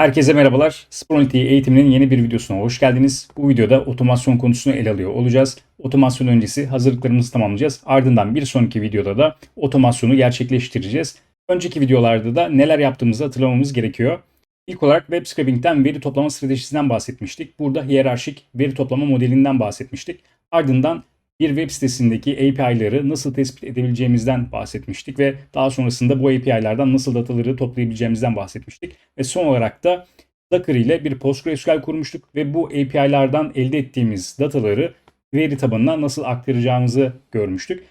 Herkese merhabalar. Spronity eğitiminin yeni bir videosuna hoş geldiniz. Bu videoda otomasyon konusunu ele alıyor olacağız. Otomasyon öncesi hazırlıklarımızı tamamlayacağız. Ardından bir sonraki videoda da otomasyonu gerçekleştireceğiz. Önceki videolarda da neler yaptığımızı hatırlamamız gerekiyor. İlk olarak web scraping'den veri toplama stratejisinden bahsetmiştik. Burada hiyerarşik veri toplama modelinden bahsetmiştik. Ardından bir web sitesindeki API'ları nasıl tespit edebileceğimizden bahsetmiştik ve daha sonrasında bu API'lerden nasıl dataları toplayabileceğimizden bahsetmiştik. Ve son olarak da Docker ile bir PostgreSQL kurmuştuk ve bu API'lardan elde ettiğimiz dataları veri tabanına nasıl aktaracağımızı görmüştük.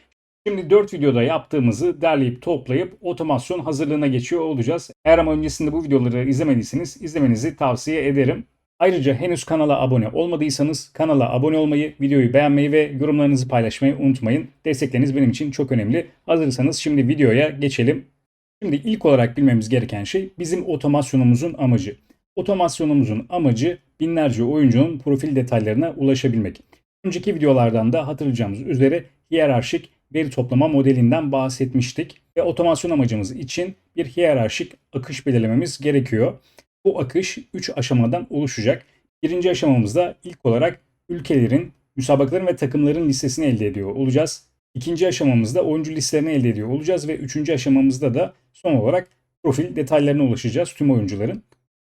Şimdi 4 videoda yaptığımızı derleyip toplayıp otomasyon hazırlığına geçiyor olacağız. Eğer ama öncesinde bu videoları izlemediyseniz izlemenizi tavsiye ederim. Ayrıca henüz kanala abone olmadıysanız kanala abone olmayı, videoyu beğenmeyi ve yorumlarınızı paylaşmayı unutmayın. Destekleriniz benim için çok önemli. Hazırsanız şimdi videoya geçelim. Şimdi ilk olarak bilmemiz gereken şey bizim otomasyonumuzun amacı. Otomasyonumuzun amacı binlerce oyuncunun profil detaylarına ulaşabilmek. Önceki videolardan da hatırlayacağımız üzere hiyerarşik veri toplama modelinden bahsetmiştik ve otomasyon amacımız için bir hiyerarşik akış belirlememiz gerekiyor. Bu akış 3 aşamadan oluşacak. Birinci aşamamızda ilk olarak ülkelerin, müsabakaların ve takımların listesini elde ediyor olacağız. İkinci aşamamızda oyuncu listelerini elde ediyor olacağız ve üçüncü aşamamızda da son olarak profil detaylarına ulaşacağız tüm oyuncuların.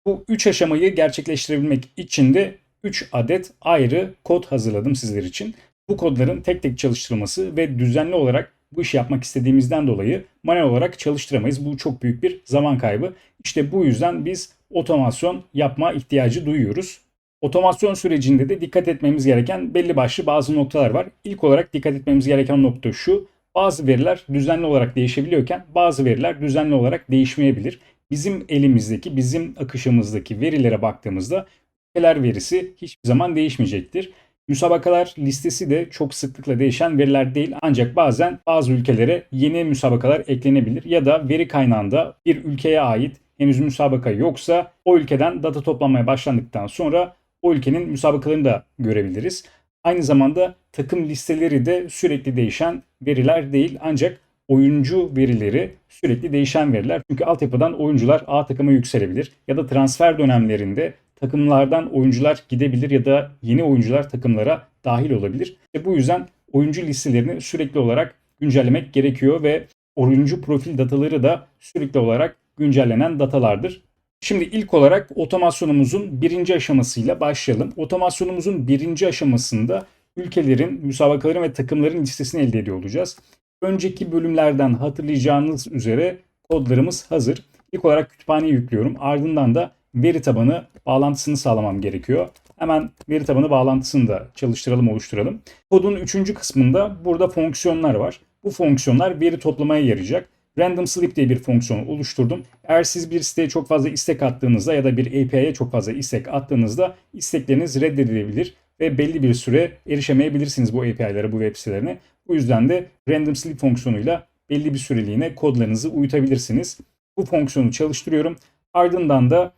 Bu üç aşamayı gerçekleştirebilmek için de 3 adet ayrı kod hazırladım sizler için. Bu kodların tek tek çalıştırılması ve düzenli olarak bu işi yapmak istediğimizden dolayı manuel olarak çalıştıramayız. Bu çok büyük bir zaman kaybı. İşte bu yüzden biz otomasyon yapma ihtiyacı duyuyoruz. Otomasyon sürecinde de dikkat etmemiz gereken belli başlı bazı noktalar var. İlk olarak dikkat etmemiz gereken nokta şu. Bazı veriler düzenli olarak değişebiliyorken bazı veriler düzenli olarak değişmeyebilir. Bizim elimizdeki, bizim akışımızdaki verilere baktığımızda ülkeler verisi hiçbir zaman değişmeyecektir. Müsabakalar listesi de çok sıklıkla değişen veriler değil ancak bazen bazı ülkelere yeni müsabakalar eklenebilir ya da veri kaynağında bir ülkeye ait henüz müsabaka yoksa o ülkeden data toplanmaya başlandıktan sonra o ülkenin müsabakalarını da görebiliriz. Aynı zamanda takım listeleri de sürekli değişen veriler değil ancak oyuncu verileri sürekli değişen veriler. Çünkü altyapıdan oyuncular A takıma yükselebilir ya da transfer dönemlerinde takımlardan oyuncular gidebilir ya da yeni oyuncular takımlara dahil olabilir. İşte bu yüzden oyuncu listelerini sürekli olarak güncellemek gerekiyor ve oyuncu profil dataları da sürekli olarak güncellenen datalardır. Şimdi ilk olarak otomasyonumuzun birinci aşamasıyla başlayalım. Otomasyonumuzun birinci aşamasında ülkelerin, müsabakaların ve takımların listesini elde ediyor olacağız. Önceki bölümlerden hatırlayacağınız üzere kodlarımız hazır. İlk olarak kütüphaneyi yüklüyorum. Ardından da veri tabanı bağlantısını sağlamam gerekiyor. Hemen veri tabanı bağlantısını da çalıştıralım, oluşturalım. Kodun üçüncü kısmında burada fonksiyonlar var. Bu fonksiyonlar veri toplamaya yarayacak. Random Sleep diye bir fonksiyon oluşturdum. Eğer siz bir siteye çok fazla istek attığınızda ya da bir API'ye çok fazla istek attığınızda istekleriniz reddedilebilir ve belli bir süre erişemeyebilirsiniz bu API'lere, bu web sitelerine. Bu yüzden de Random Sleep fonksiyonuyla belli bir süreliğine kodlarınızı uyutabilirsiniz. Bu fonksiyonu çalıştırıyorum. Ardından da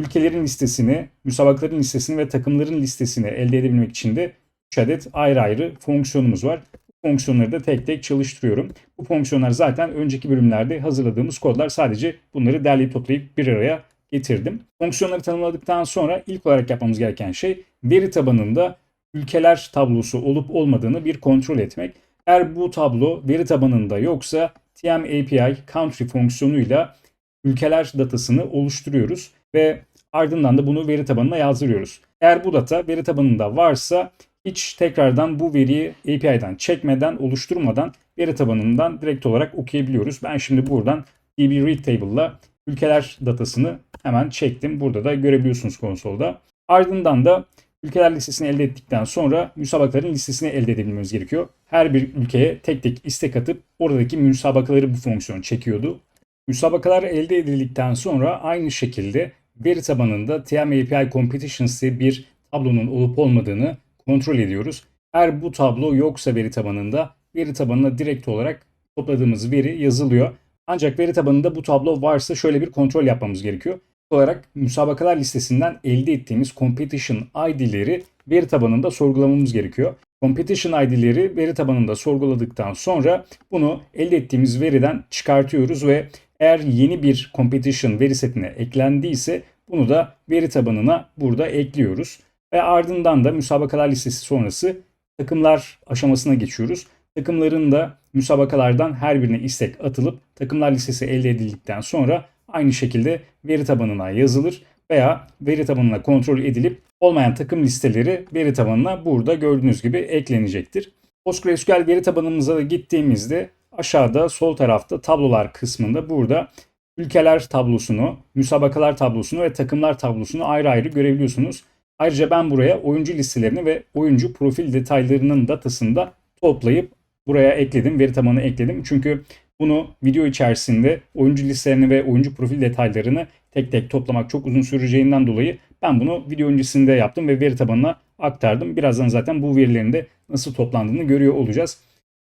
ülkelerin listesini, müsabakların listesini ve takımların listesini elde edebilmek için de 3 adet ayrı ayrı fonksiyonumuz var. Bu fonksiyonları da tek tek çalıştırıyorum. Bu fonksiyonlar zaten önceki bölümlerde hazırladığımız kodlar. Sadece bunları derleyip toplayıp bir araya getirdim. Fonksiyonları tanımladıktan sonra ilk olarak yapmamız gereken şey veri tabanında ülkeler tablosu olup olmadığını bir kontrol etmek. Eğer bu tablo veri tabanında yoksa TM API country fonksiyonuyla ülkeler datasını oluşturuyoruz ve ardından da bunu veri tabanına yazdırıyoruz. Eğer bu data veri tabanında varsa hiç tekrardan bu veriyi API'den çekmeden, oluşturmadan veri tabanından direkt olarak okuyabiliyoruz. Ben şimdi buradan db read table'la ülkeler datasını hemen çektim. Burada da görebiliyorsunuz konsolda. Ardından da ülkeler listesini elde ettikten sonra müsabakaların listesini elde edebilmemiz gerekiyor. Her bir ülkeye tek tek istek atıp oradaki müsabakaları bu fonksiyon çekiyordu. Müsabakalar elde edildikten sonra aynı şekilde veri tabanında TM API Competitions diye bir tablonun olup olmadığını kontrol ediyoruz. Eğer bu tablo yoksa veri tabanında veri tabanına direkt olarak topladığımız veri yazılıyor. Ancak veri tabanında bu tablo varsa şöyle bir kontrol yapmamız gerekiyor. Olarak müsabakalar listesinden elde ettiğimiz competition ID'leri veri tabanında sorgulamamız gerekiyor. Competition ID'leri veri tabanında sorguladıktan sonra bunu elde ettiğimiz veriden çıkartıyoruz ve eğer yeni bir competition veri setine eklendiyse Bunu da veri tabanına burada ekliyoruz. Ve ardından da müsabakalar listesi sonrası takımlar aşamasına geçiyoruz. Takımların da müsabakalardan her birine istek atılıp takımlar listesi elde edildikten sonra aynı şekilde veri tabanına yazılır veya veri tabanına kontrol edilip olmayan takım listeleri veri tabanına burada gördüğünüz gibi eklenecektir. PostgreSQL veri tabanımıza da gittiğimizde aşağıda sol tarafta tablolar kısmında burada ülkeler tablosunu, müsabakalar tablosunu ve takımlar tablosunu ayrı ayrı görebiliyorsunuz. Ayrıca ben buraya oyuncu listelerini ve oyuncu profil detaylarının datasını da toplayıp buraya ekledim. Veri tabanına ekledim. Çünkü bunu video içerisinde oyuncu listelerini ve oyuncu profil detaylarını tek tek toplamak çok uzun süreceğinden dolayı ben bunu video öncesinde yaptım ve veri tabanına aktardım. Birazdan zaten bu verilerin de nasıl toplandığını görüyor olacağız.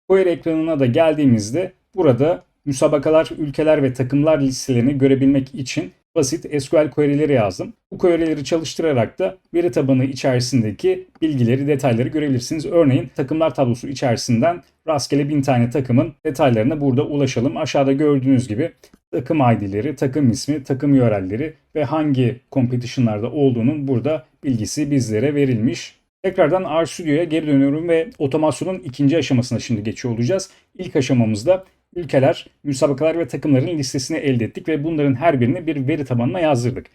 Query ekranına da geldiğimizde burada müsabakalar, ülkeler ve takımlar listelerini görebilmek için basit SQL query'leri yazdım. Bu query'leri çalıştırarak da veri tabanı içerisindeki bilgileri, detayları görebilirsiniz. Örneğin takımlar tablosu içerisinden rastgele bin tane takımın detaylarına burada ulaşalım. Aşağıda gördüğünüz gibi takım ID'leri, takım ismi, takım URL'leri ve hangi competition'larda olduğunun burada bilgisi bizlere verilmiş. Tekrardan RStudio'ya geri dönüyorum ve otomasyonun ikinci aşamasına şimdi geçiyor olacağız. İlk aşamamızda ülkeler, müsabakalar ve takımların listesini elde ettik ve bunların her birini bir veri tabanına yazdırdık.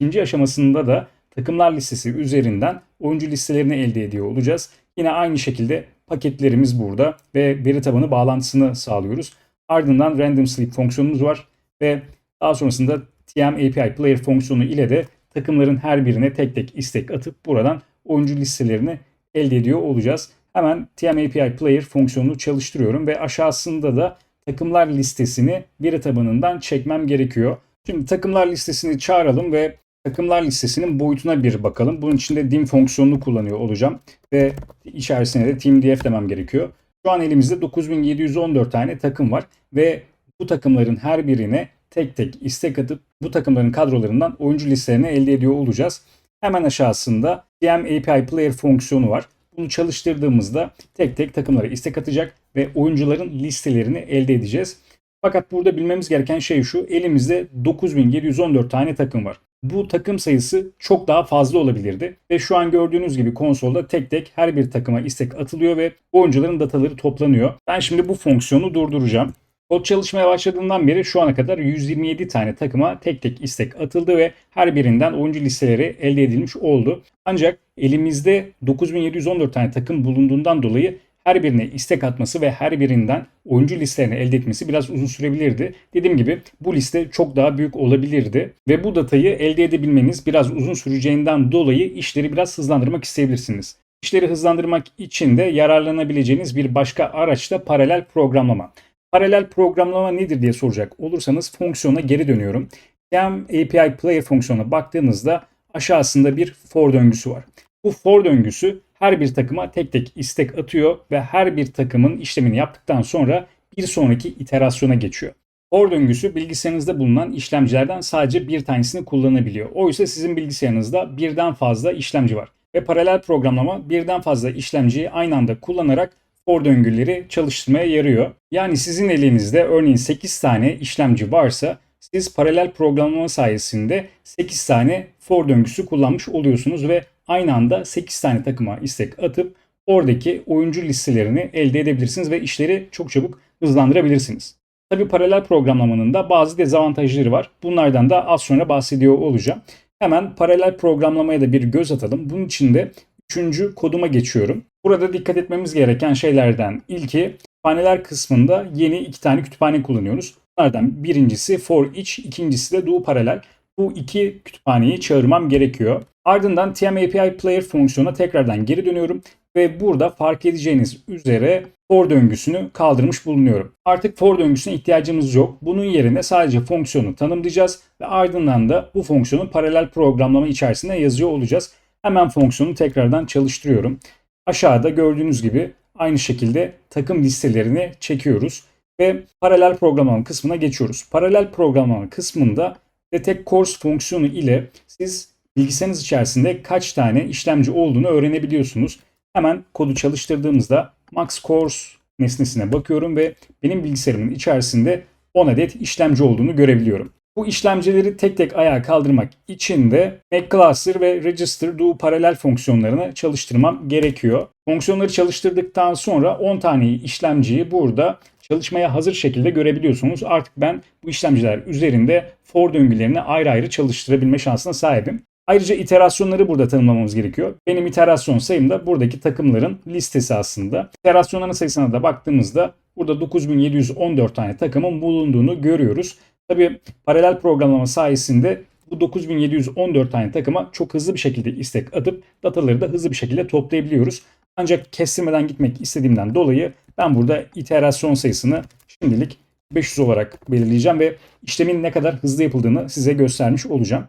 İkinci aşamasında da takımlar listesi üzerinden oyuncu listelerini elde ediyor olacağız. Yine aynı şekilde paketlerimiz burada ve veri tabanı bağlantısını sağlıyoruz. Ardından random sleep fonksiyonumuz var ve daha sonrasında TM API player fonksiyonu ile de takımların her birine tek tek istek atıp buradan oyuncu listelerini elde ediyor olacağız. Hemen TM API player fonksiyonunu çalıştırıyorum ve aşağısında da takımlar listesini veri tabanından çekmem gerekiyor. Şimdi takımlar listesini çağıralım ve takımlar listesinin boyutuna bir bakalım. Bunun için de dim fonksiyonunu kullanıyor olacağım ve içerisine de teamdf demem gerekiyor. Şu an elimizde 9714 tane takım var ve bu takımların her birine tek tek istek atıp bu takımların kadrolarından oyuncu listelerini elde ediyor olacağız. Hemen aşağısında TM API Player fonksiyonu var. Bunu çalıştırdığımızda tek tek takımlara istek atacak ve oyuncuların listelerini elde edeceğiz. Fakat burada bilmemiz gereken şey şu. Elimizde 9714 tane takım var. Bu takım sayısı çok daha fazla olabilirdi ve şu an gördüğünüz gibi konsolda tek tek her bir takıma istek atılıyor ve oyuncuların dataları toplanıyor. Ben şimdi bu fonksiyonu durduracağım. Kod çalışmaya başladığından beri şu ana kadar 127 tane takıma tek tek istek atıldı ve her birinden oyuncu listeleri elde edilmiş oldu. Ancak elimizde 9714 tane takım bulunduğundan dolayı her birine istek atması ve her birinden oyuncu listelerini elde etmesi biraz uzun sürebilirdi. Dediğim gibi bu liste çok daha büyük olabilirdi ve bu datayı elde edebilmeniz biraz uzun süreceğinden dolayı işleri biraz hızlandırmak isteyebilirsiniz. İşleri hızlandırmak için de yararlanabileceğiniz bir başka araç da paralel programlama. Paralel programlama nedir diye soracak olursanız fonksiyona geri dönüyorum. TM API Player fonksiyonuna baktığınızda aşağısında bir for döngüsü var. Bu for döngüsü her bir takıma tek tek istek atıyor ve her bir takımın işlemini yaptıktan sonra bir sonraki iterasyona geçiyor. For döngüsü bilgisayarınızda bulunan işlemcilerden sadece bir tanesini kullanabiliyor. Oysa sizin bilgisayarınızda birden fazla işlemci var. Ve paralel programlama birden fazla işlemciyi aynı anda kullanarak for döngüleri çalıştırmaya yarıyor. Yani sizin elinizde örneğin 8 tane işlemci varsa siz paralel programlama sayesinde 8 tane for döngüsü kullanmış oluyorsunuz ve aynı anda 8 tane takıma istek atıp oradaki oyuncu listelerini elde edebilirsiniz ve işleri çok çabuk hızlandırabilirsiniz. Tabi paralel programlamanın da bazı dezavantajları var. Bunlardan da az sonra bahsediyor olacağım. Hemen paralel programlamaya da bir göz atalım. Bunun için de üçüncü koduma geçiyorum. Burada dikkat etmemiz gereken şeylerden ilki kütüphaneler kısmında yeni iki tane kütüphane kullanıyoruz. Bunlardan birincisi for each, ikincisi de do paralel. Bu iki kütüphaneyi çağırmam gerekiyor. Ardından TM API Player fonksiyonuna tekrardan geri dönüyorum ve burada fark edeceğiniz üzere for döngüsünü kaldırmış bulunuyorum. Artık for döngüsüne ihtiyacımız yok. Bunun yerine sadece fonksiyonu tanımlayacağız ve ardından da bu fonksiyonu paralel programlama içerisinde yazıyor olacağız. Hemen fonksiyonu tekrardan çalıştırıyorum. Aşağıda gördüğünüz gibi aynı şekilde takım listelerini çekiyoruz ve paralel programlama kısmına geçiyoruz. Paralel programlama kısmında detect course fonksiyonu ile siz bilgisayarınız içerisinde kaç tane işlemci olduğunu öğrenebiliyorsunuz. Hemen kodu çalıştırdığımızda max course nesnesine bakıyorum ve benim bilgisayarımın içerisinde 10 adet işlemci olduğunu görebiliyorum. Bu işlemcileri tek tek ayağa kaldırmak için de make cluster ve register do paralel fonksiyonlarını çalıştırmam gerekiyor. Fonksiyonları çalıştırdıktan sonra 10 tane işlemciyi burada çalışmaya hazır şekilde görebiliyorsunuz. Artık ben bu işlemciler üzerinde for döngülerini ayrı ayrı çalıştırabilme şansına sahibim. Ayrıca iterasyonları burada tanımlamamız gerekiyor. Benim iterasyon sayım da buradaki takımların listesi aslında. İterasyonların sayısına da baktığımızda burada 9714 tane takımın bulunduğunu görüyoruz. Tabi paralel programlama sayesinde bu 9714 tane takıma çok hızlı bir şekilde istek atıp dataları da hızlı bir şekilde toplayabiliyoruz. Ancak kestirmeden gitmek istediğimden dolayı ben burada iterasyon sayısını şimdilik 500 olarak belirleyeceğim ve işlemin ne kadar hızlı yapıldığını size göstermiş olacağım.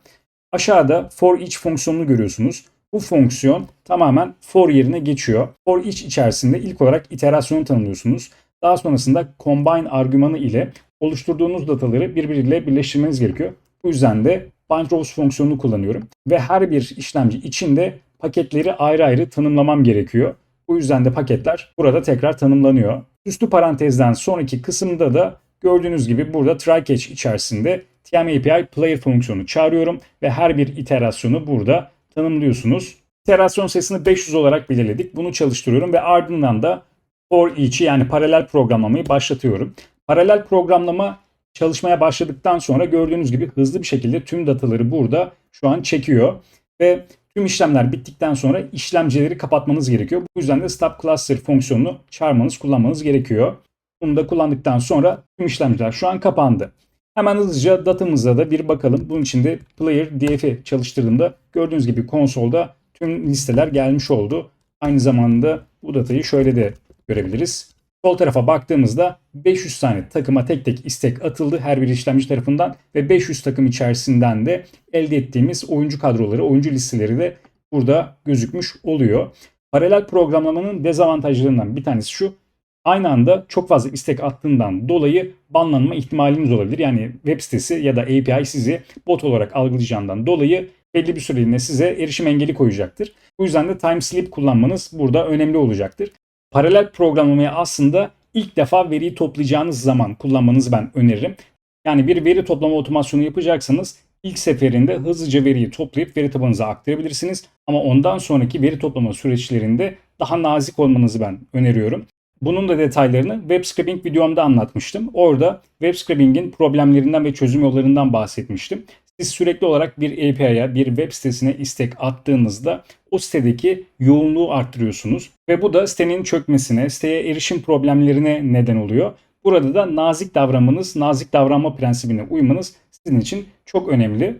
Aşağıda for each fonksiyonunu görüyorsunuz. Bu fonksiyon tamamen for yerine geçiyor. For each içerisinde ilk olarak iterasyonu tanımlıyorsunuz. Daha sonrasında combine argümanı ile oluşturduğunuz dataları birbiriyle birleştirmeniz gerekiyor. Bu yüzden de bind rows fonksiyonunu kullanıyorum. Ve her bir işlemci içinde paketleri ayrı ayrı tanımlamam gerekiyor. Bu yüzden de paketler burada tekrar tanımlanıyor. Üstü parantezden sonraki kısımda da gördüğünüz gibi burada try catch içerisinde TMAPI player fonksiyonu çağırıyorum ve her bir iterasyonu burada tanımlıyorsunuz. İterasyon sayısını 500 olarak belirledik. Bunu çalıştırıyorum ve ardından da for each'i yani paralel programlamayı başlatıyorum. Paralel programlama çalışmaya başladıktan sonra gördüğünüz gibi hızlı bir şekilde tüm dataları burada şu an çekiyor ve tüm işlemler bittikten sonra işlemcileri kapatmanız gerekiyor. Bu yüzden de stop cluster fonksiyonunu çağırmanız, kullanmanız gerekiyor. Bunu da kullandıktan sonra tüm işlemciler şu an kapandı. Hemen hızlıca datamıza da bir bakalım. Bunun için de player df'i çalıştırdığımda gördüğünüz gibi konsolda tüm listeler gelmiş oldu. Aynı zamanda bu datayı şöyle de görebiliriz. Sol tarafa baktığımızda 500 tane takıma tek tek istek atıldı her bir işlemci tarafından ve 500 takım içerisinden de elde ettiğimiz oyuncu kadroları, oyuncu listeleri de burada gözükmüş oluyor. Paralel programlamanın dezavantajlarından bir tanesi şu. Aynı anda çok fazla istek attığından dolayı banlanma ihtimaliniz olabilir. Yani web sitesi ya da API sizi bot olarak algılayacağından dolayı belli bir süreliğine size erişim engeli koyacaktır. Bu yüzden de time sleep kullanmanız burada önemli olacaktır. Paralel programlamayı aslında ilk defa veriyi toplayacağınız zaman kullanmanızı ben öneririm. Yani bir veri toplama otomasyonu yapacaksanız ilk seferinde hızlıca veriyi toplayıp veri tabanınıza aktarabilirsiniz. Ama ondan sonraki veri toplama süreçlerinde daha nazik olmanızı ben öneriyorum. Bunun da detaylarını web scraping videomda anlatmıştım. Orada web scraping'in problemlerinden ve çözüm yollarından bahsetmiştim. Siz sürekli olarak bir API'ya, bir web sitesine istek attığınızda o sitedeki yoğunluğu arttırıyorsunuz. Ve bu da sitenin çökmesine, siteye erişim problemlerine neden oluyor. Burada da nazik davranmanız, nazik davranma prensibine uymanız sizin için çok önemli.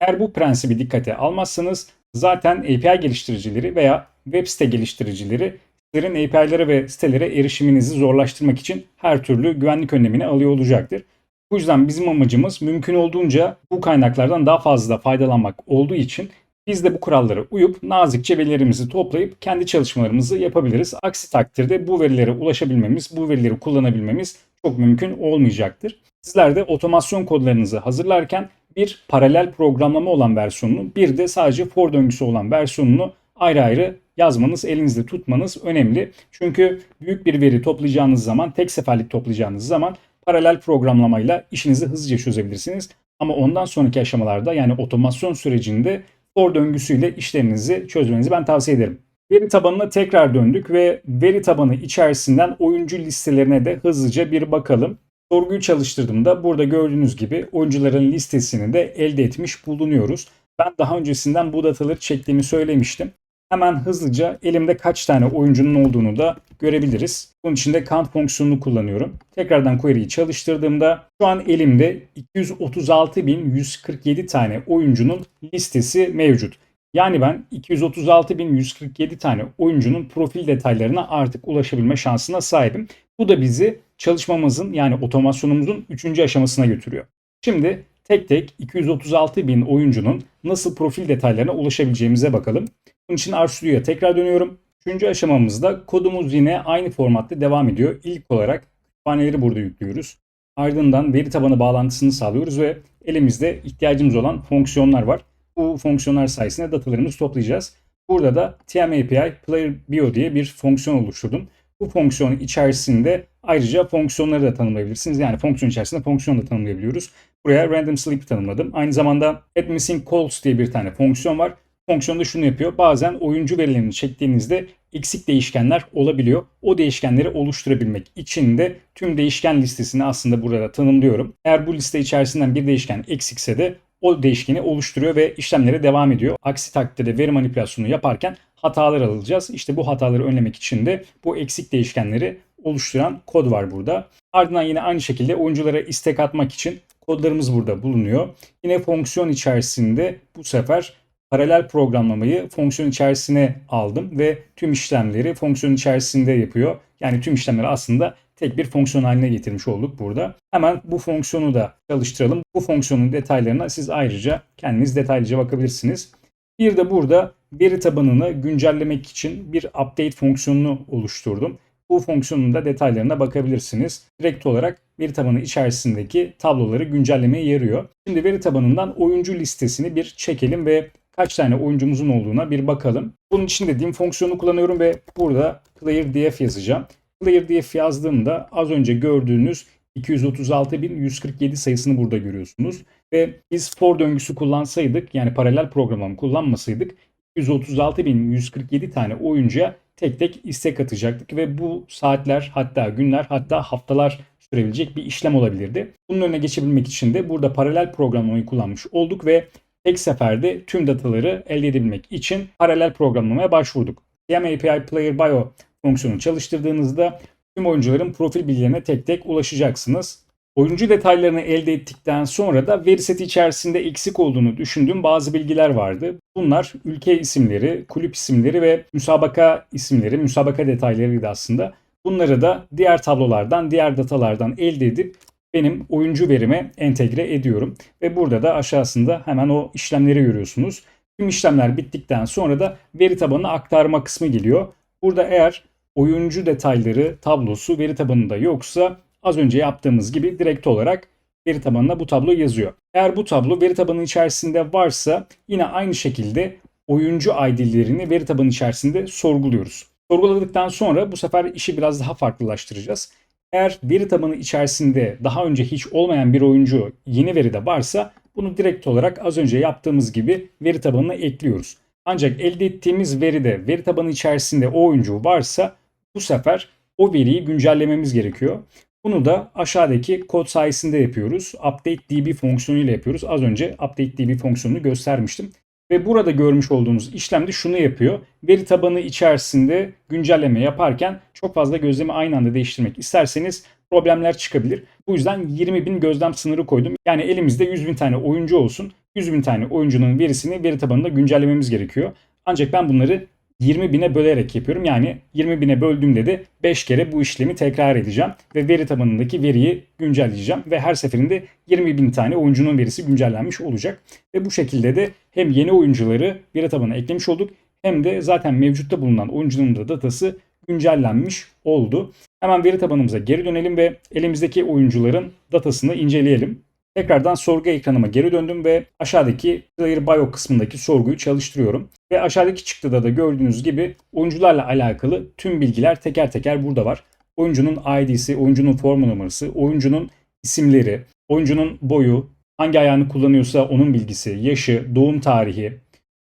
Eğer bu prensibi dikkate almazsanız zaten API geliştiricileri veya web site geliştiricileri sizlerin API'lere ve sitelere erişiminizi zorlaştırmak için her türlü güvenlik önlemini alıyor olacaktır. Bu yüzden bizim amacımız mümkün olduğunca bu kaynaklardan daha fazla faydalanmak olduğu için biz de bu kurallara uyup nazikçe verilerimizi toplayıp kendi çalışmalarımızı yapabiliriz. Aksi takdirde bu verilere ulaşabilmemiz, bu verileri kullanabilmemiz çok mümkün olmayacaktır. Sizler de otomasyon kodlarınızı hazırlarken bir paralel programlama olan versiyonunu bir de sadece for döngüsü olan versiyonunu ayrı ayrı yazmanız, elinizde tutmanız önemli. Çünkü büyük bir veri toplayacağınız zaman, tek seferlik toplayacağınız zaman paralel programlamayla işinizi hızlıca çözebilirsiniz. Ama ondan sonraki aşamalarda yani otomasyon sürecinde for döngüsüyle işlerinizi çözmenizi ben tavsiye ederim. Veri tabanına tekrar döndük ve veri tabanı içerisinden oyuncu listelerine de hızlıca bir bakalım. Sorguyu çalıştırdığımda burada gördüğünüz gibi oyuncuların listesini de elde etmiş bulunuyoruz. Ben daha öncesinden bu dataları çektiğimi söylemiştim. Hemen hızlıca elimde kaç tane oyuncunun olduğunu da görebiliriz. Bunun için de count fonksiyonunu kullanıyorum. Tekrardan query'yi çalıştırdığımda şu an elimde 236.147 tane oyuncunun listesi mevcut. Yani ben 236.147 tane oyuncunun profil detaylarına artık ulaşabilme şansına sahibim. Bu da bizi çalışmamızın yani otomasyonumuzun 3. aşamasına götürüyor. Şimdi tek tek 236.000 oyuncunun nasıl profil detaylarına ulaşabileceğimize bakalım. Bunun için RStudio'ya tekrar dönüyorum. Üçüncü aşamamızda kodumuz yine aynı formatta devam ediyor. İlk olarak kütüphaneleri burada yüklüyoruz. Ardından veri tabanı bağlantısını sağlıyoruz ve elimizde ihtiyacımız olan fonksiyonlar var. Bu fonksiyonlar sayesinde datalarımızı toplayacağız. Burada da TMAPI Player Bio diye bir fonksiyon oluşturdum. Bu fonksiyon içerisinde Ayrıca fonksiyonları da tanımlayabilirsiniz. Yani fonksiyon içerisinde fonksiyon da tanımlayabiliyoruz. Buraya random sleep tanımladım. Aynı zamanda add missing calls diye bir tane fonksiyon var. Fonksiyon da şunu yapıyor. Bazen oyuncu verilerini çektiğinizde eksik değişkenler olabiliyor. O değişkenleri oluşturabilmek için de tüm değişken listesini aslında burada tanımlıyorum. Eğer bu liste içerisinden bir değişken eksikse de o değişkeni oluşturuyor ve işlemlere devam ediyor. Aksi takdirde veri manipülasyonu yaparken hatalar alacağız. İşte bu hataları önlemek için de bu eksik değişkenleri oluşturan kod var burada. Ardından yine aynı şekilde oyunculara istek atmak için kodlarımız burada bulunuyor. Yine fonksiyon içerisinde bu sefer paralel programlamayı fonksiyon içerisine aldım ve tüm işlemleri fonksiyon içerisinde yapıyor. Yani tüm işlemleri aslında tek bir fonksiyon haline getirmiş olduk burada. Hemen bu fonksiyonu da çalıştıralım. Bu fonksiyonun detaylarına siz ayrıca kendiniz detaylıca bakabilirsiniz. Bir de burada veri tabanını güncellemek için bir update fonksiyonunu oluşturdum. Bu fonksiyonun da detaylarına bakabilirsiniz. Direkt olarak veri tabanı içerisindeki tabloları güncellemeye yarıyor. Şimdi veri tabanından oyuncu listesini bir çekelim ve kaç tane oyuncumuzun olduğuna bir bakalım. Bunun için de dim fonksiyonu kullanıyorum ve burada player df yazacağım. Player df yazdığımda az önce gördüğünüz 236.147 sayısını burada görüyorsunuz. Ve biz for döngüsü kullansaydık yani paralel programı kullanmasaydık 136.147 tane oyuncuya tek tek istek atacaktık ve bu saatler hatta günler hatta haftalar sürebilecek bir işlem olabilirdi. Bunun önüne geçebilmek için de burada paralel programlamayı kullanmış olduk ve tek seferde tüm dataları elde edebilmek için paralel programlamaya başvurduk. CM API Player Bio fonksiyonu çalıştırdığınızda tüm oyuncuların profil bilgilerine tek tek ulaşacaksınız. Oyuncu detaylarını elde ettikten sonra da veri seti içerisinde eksik olduğunu düşündüğüm bazı bilgiler vardı. Bunlar ülke isimleri, kulüp isimleri ve müsabaka isimleri, müsabaka detaylarıydı aslında. Bunları da diğer tablolardan, diğer datalardan elde edip benim oyuncu verime entegre ediyorum. Ve burada da aşağısında hemen o işlemleri görüyorsunuz. Tüm işlemler bittikten sonra da veri tabanına aktarma kısmı geliyor. Burada eğer oyuncu detayları tablosu veri tabanında yoksa az önce yaptığımız gibi direkt olarak veri tabanına bu tablo yazıyor. Eğer bu tablo veri tabanı içerisinde varsa yine aynı şekilde oyuncu ID'lerini veri tabanı içerisinde sorguluyoruz. Sorguladıktan sonra bu sefer işi biraz daha farklılaştıracağız. Eğer veri tabanı içerisinde daha önce hiç olmayan bir oyuncu yeni veride varsa bunu direkt olarak az önce yaptığımız gibi veri tabanına ekliyoruz. Ancak elde ettiğimiz veride veri tabanı içerisinde o oyuncu varsa bu sefer o veriyi güncellememiz gerekiyor. Bunu da aşağıdaki kod sayesinde yapıyoruz. Update DB fonksiyonu ile yapıyoruz. Az önce Update DB fonksiyonunu göstermiştim. Ve burada görmüş olduğunuz işlemde şunu yapıyor. Veri tabanı içerisinde güncelleme yaparken çok fazla gözlemi aynı anda değiştirmek isterseniz problemler çıkabilir. Bu yüzden 20.000 gözlem sınırı koydum. Yani elimizde 100.000 tane oyuncu olsun. 100.000 tane oyuncunun verisini veri tabanında güncellememiz gerekiyor. Ancak ben bunları 20 bine bölerek yapıyorum. Yani 20 bine böldüğümde de 5 kere bu işlemi tekrar edeceğim. Ve veri tabanındaki veriyi güncelleyeceğim. Ve her seferinde 20 bin tane oyuncunun verisi güncellenmiş olacak. Ve bu şekilde de hem yeni oyuncuları veri tabanına eklemiş olduk. Hem de zaten mevcutta bulunan oyuncunun da datası güncellenmiş oldu. Hemen veri tabanımıza geri dönelim ve elimizdeki oyuncuların datasını inceleyelim. Tekrardan sorgu ekranıma geri döndüm ve aşağıdaki Player Bio kısmındaki sorguyu çalıştırıyorum. Ve aşağıdaki çıktıda da gördüğünüz gibi oyuncularla alakalı tüm bilgiler teker teker burada var. Oyuncunun ID'si, oyuncunun forma numarası, oyuncunun isimleri, oyuncunun boyu, hangi ayağını kullanıyorsa onun bilgisi, yaşı, doğum tarihi,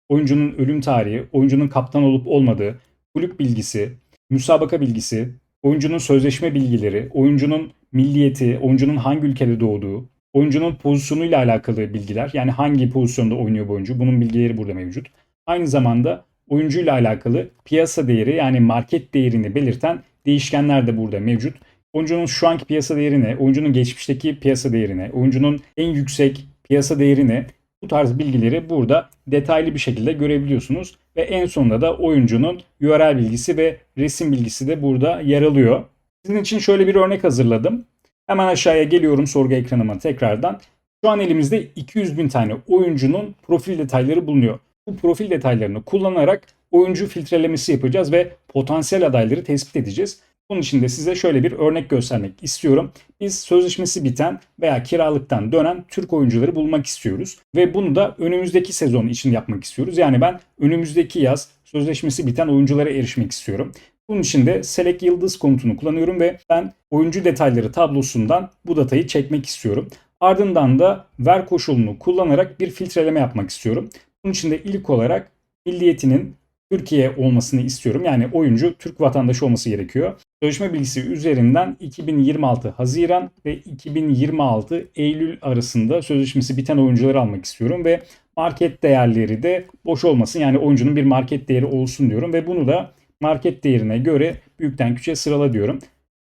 oyuncunun ölüm tarihi, oyuncunun kaptan olup olmadığı, kulüp bilgisi, müsabaka bilgisi, oyuncunun sözleşme bilgileri, oyuncunun milliyeti, oyuncunun hangi ülkede doğduğu, oyuncunun pozisyonuyla alakalı bilgiler. Yani hangi pozisyonda oynuyor bu oyuncu bunun bilgileri burada mevcut. Aynı zamanda oyuncuyla alakalı piyasa değeri yani market değerini belirten değişkenler de burada mevcut. Oyuncunun şu anki piyasa değerine, oyuncunun geçmişteki piyasa değerine, oyuncunun en yüksek piyasa değerine bu tarz bilgileri burada detaylı bir şekilde görebiliyorsunuz. Ve en sonunda da oyuncunun URL bilgisi ve resim bilgisi de burada yer alıyor. Sizin için şöyle bir örnek hazırladım. Hemen aşağıya geliyorum sorgu ekranıma tekrardan. Şu an elimizde 200 bin tane oyuncunun profil detayları bulunuyor. Bu profil detaylarını kullanarak oyuncu filtrelemesi yapacağız ve potansiyel adayları tespit edeceğiz. Bunun için de size şöyle bir örnek göstermek istiyorum. Biz sözleşmesi biten veya kiralıktan dönen Türk oyuncuları bulmak istiyoruz. Ve bunu da önümüzdeki sezon için yapmak istiyoruz. Yani ben önümüzdeki yaz sözleşmesi biten oyunculara erişmek istiyorum. Bunun için de select yıldız komutunu kullanıyorum ve ben oyuncu detayları tablosundan bu datayı çekmek istiyorum. Ardından da ver koşulunu kullanarak bir filtreleme yapmak istiyorum. Bunun için de ilk olarak milliyetinin Türkiye olmasını istiyorum. Yani oyuncu Türk vatandaşı olması gerekiyor. Sözleşme bilgisi üzerinden 2026 Haziran ve 2026 Eylül arasında sözleşmesi biten oyuncuları almak istiyorum ve market değerleri de boş olmasın. Yani oyuncunun bir market değeri olsun diyorum ve bunu da market değerine göre büyükten küçüğe sırala diyorum.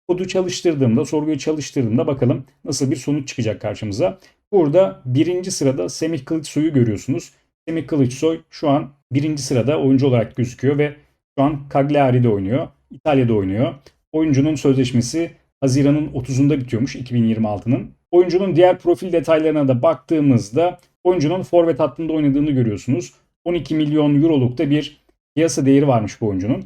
Kodu çalıştırdığımda, sorguyu çalıştırdığımda bakalım nasıl bir sonuç çıkacak karşımıza. Burada birinci sırada Semih Kılıçsoy'u görüyorsunuz. Semih Kılıçsoy şu an birinci sırada oyuncu olarak gözüküyor ve şu an Cagliari'de oynuyor. İtalya'da oynuyor. Oyuncunun sözleşmesi Haziran'ın 30'unda bitiyormuş 2026'nın. Oyuncunun diğer profil detaylarına da baktığımızda oyuncunun forvet hattında oynadığını görüyorsunuz. 12 milyon eurolukta bir piyasa değeri varmış bu oyuncunun.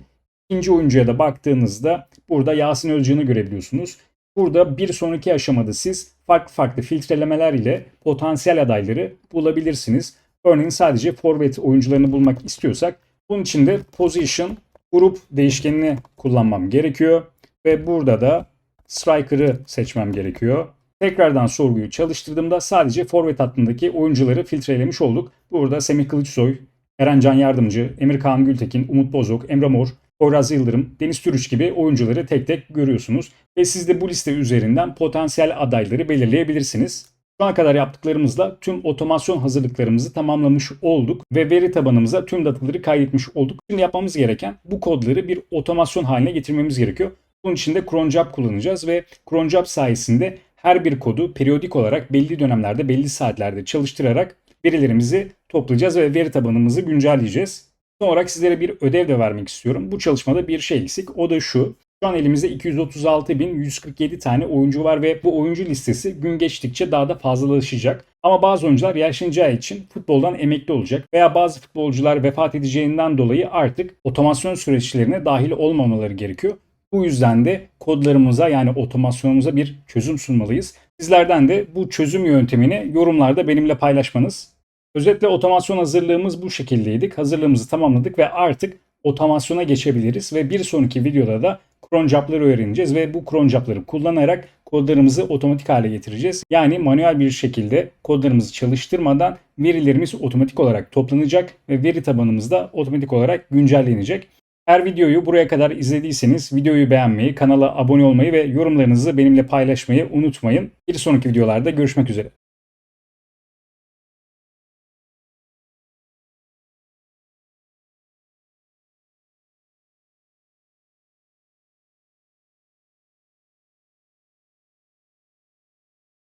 İkinci oyuncuya da baktığınızda burada Yasin Özcan'ı görebiliyorsunuz. Burada bir sonraki aşamada siz farklı farklı filtrelemeler ile potansiyel adayları bulabilirsiniz. Örneğin sadece forvet oyuncularını bulmak istiyorsak bunun için de position grup değişkenini kullanmam gerekiyor. Ve burada da striker'ı seçmem gerekiyor. Tekrardan sorguyu çalıştırdığımda sadece forvet hattındaki oyuncuları filtrelemiş olduk. Burada Semih Kılıçsoy, Eren Can Yardımcı, Emir Kaan Gültekin, Umut Bozok, Emre Mor, Poyraz Yıldırım, Deniz Türüç gibi oyuncuları tek tek görüyorsunuz. Ve siz de bu liste üzerinden potansiyel adayları belirleyebilirsiniz. Şu ana kadar yaptıklarımızla tüm otomasyon hazırlıklarımızı tamamlamış olduk ve veri tabanımıza tüm dataları kaydetmiş olduk. Şimdi yapmamız gereken bu kodları bir otomasyon haline getirmemiz gerekiyor. Bunun için de cronjob kullanacağız ve cronjob sayesinde her bir kodu periyodik olarak belli dönemlerde, belli saatlerde çalıştırarak verilerimizi toplayacağız ve veri tabanımızı güncelleyeceğiz. Son olarak sizlere bir ödev de vermek istiyorum. Bu çalışmada bir şey eksik. O da şu. Şu an elimizde 236.147 tane oyuncu var ve bu oyuncu listesi gün geçtikçe daha da fazlalaşacak. Ama bazı oyuncular yaşlanacağı için futboldan emekli olacak veya bazı futbolcular vefat edeceğinden dolayı artık otomasyon süreçlerine dahil olmamaları gerekiyor. Bu yüzden de kodlarımıza yani otomasyonumuza bir çözüm sunmalıyız. Sizlerden de bu çözüm yöntemini yorumlarda benimle paylaşmanız. Özetle otomasyon hazırlığımız bu şekildeydik. Hazırlığımızı tamamladık ve artık otomasyona geçebiliriz ve bir sonraki videoda da cronjob'ları öğreneceğiz ve bu cronjob'ları kullanarak kodlarımızı otomatik hale getireceğiz. Yani manuel bir şekilde kodlarımızı çalıştırmadan verilerimiz otomatik olarak toplanacak ve veri tabanımız da otomatik olarak güncellenecek. Eğer videoyu buraya kadar izlediyseniz videoyu beğenmeyi, kanala abone olmayı ve yorumlarınızı benimle paylaşmayı unutmayın. Bir sonraki videolarda görüşmek üzere.